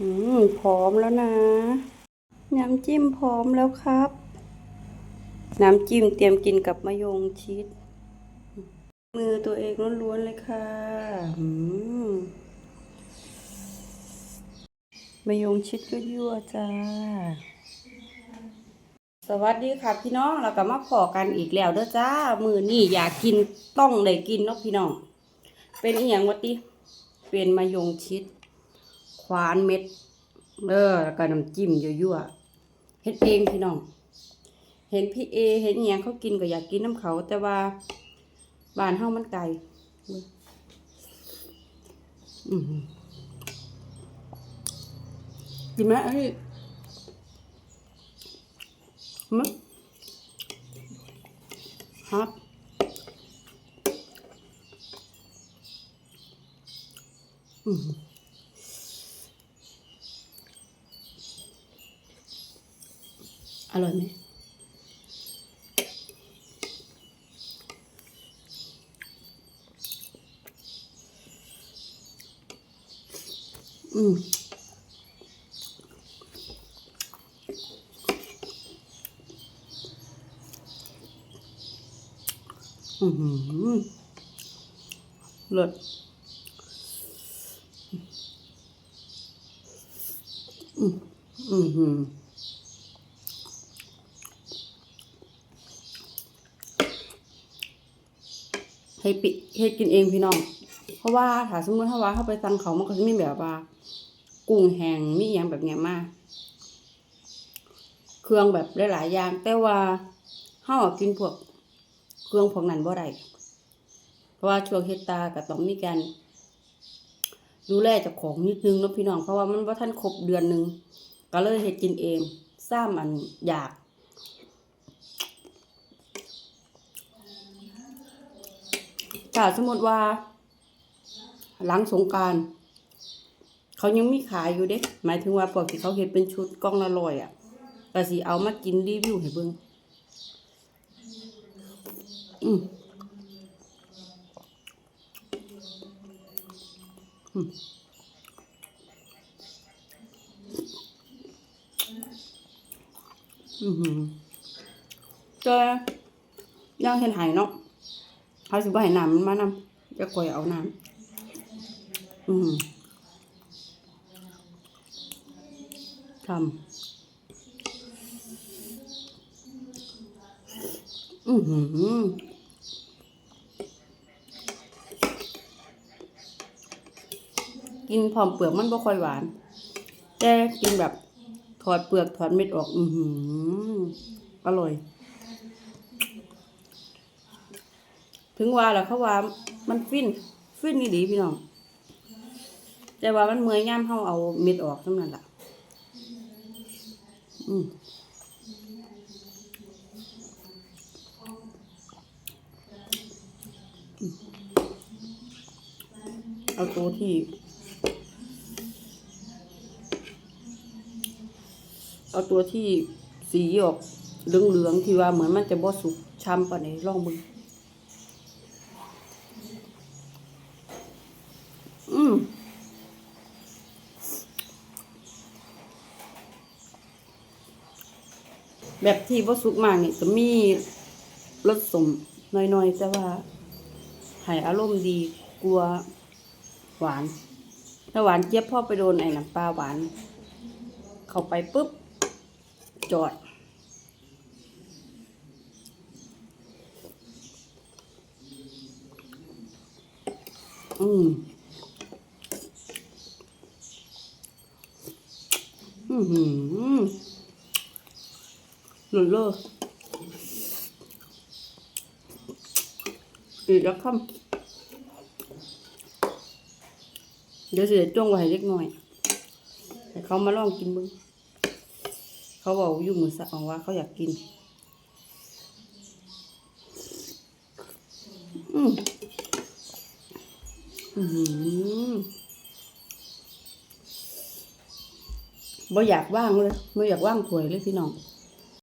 อืมพร้อมแล้วนะ น้ำจิ้มพร้อมแล้วครับ น้ำจิ้มเตรียมกินกับมะยงชิด มือตัวเองล้วนๆเลยค่ะอืมมะยงชิดยั่วๆจ้าสวัสดีค่ะ พี่น้องเราก็มาพอกันอีกแล้วเด้อจ้า มือนี่อยากกินต้องได้กินเนาะพี่น้อง เป็นอีหยังวะติ เป็นมะยงชิด วานเม็ดเด้อแล้วก็น้ำจิ้มยั่วๆเฮ็ดเองพี่น้อง เห็นพี่เอ เห็นอหยังเขากินก็อยากกินน้ำเขา แต่ว่าบ้านเฮามันไกลกินไหมไอ้มั้ยครับอือ อร่อยไหมอืมอือหือเลิศอืมอือ ให้ปิเฮ็ดกินเองพี่น้อง เพราะว่าถ้าสมมติถ้าว่าเข้าไปสั่งเขามันก็จะมีแบบว่า กุ้งแห้งมีอย่างแบบเนี้ยมาก เครื่องแบบหลายๆอย่าง แต่ว่าเฮากินพวกเครื่องพวกนั้นบ่ได้เพราะว่าช่วงเฮ็ดตาก็ต้องมีการดูแลจ้าของนิดนึงเนาะพี่น้องเพราะว่ามันบ่าทันครบเดือนหนึ่งก็เลยเฮ็ดกินเองซ้ำอันอยาก ถ้าสมมติว่า หลังสงการเขายังมีขายอยู่เด้ หมายถึงว่าพวกที่เขาเฮ็ดเป็นชุดกล่องละร้อยอะก็สิเอามากินรีวิวให้เบิ่งอืมอืมอือหือก็ย่างเห็นหายเนาะ เขาสิบ่ให้น้ำมันมานำจะก่อยเอาน้ำอืมทำอือหือกินพร้อมเปลือกมันบ่ค่อยหวาน แต่กินแบบถอดเปลือกถอดเม็ดออก อือหืออร่อย ถึงว่าแล้วเขาว่ามันฟินฟินนี่ดีพี่น้องแต่ว่ามันเมื่อยย่ามเฮาเอาเม็ดออกเท่านั้นล่ะอืมเอาตัวที่เอาตัวที่สีออกเหลืองๆที่ว่าเหมือนมันจะบ่สุกช้ำปานใดลองเบิ่งอืม แบบที่บ่สุกมากนี่จะมีรสสมน้อยๆแต่ว่าให้อารมณ์ดีกลัวหวานถ้าหวานเจี๊ยบพ่อไปโดนไอ้น้ำปลาหวาน เข้าไปปุ๊บ จอด อืมอือ หลุดเลยอีกแล้วคำเดี๋ยวสิได้จ้วงไว้เล็กน้อยให้เขามาลองกินเบึงเขาบอกอยู่มือสักว่าเขาอยากกิน อืมอืมบ่อยากว่างเลยบ่อยากว่างถวยเลยพี่น้อง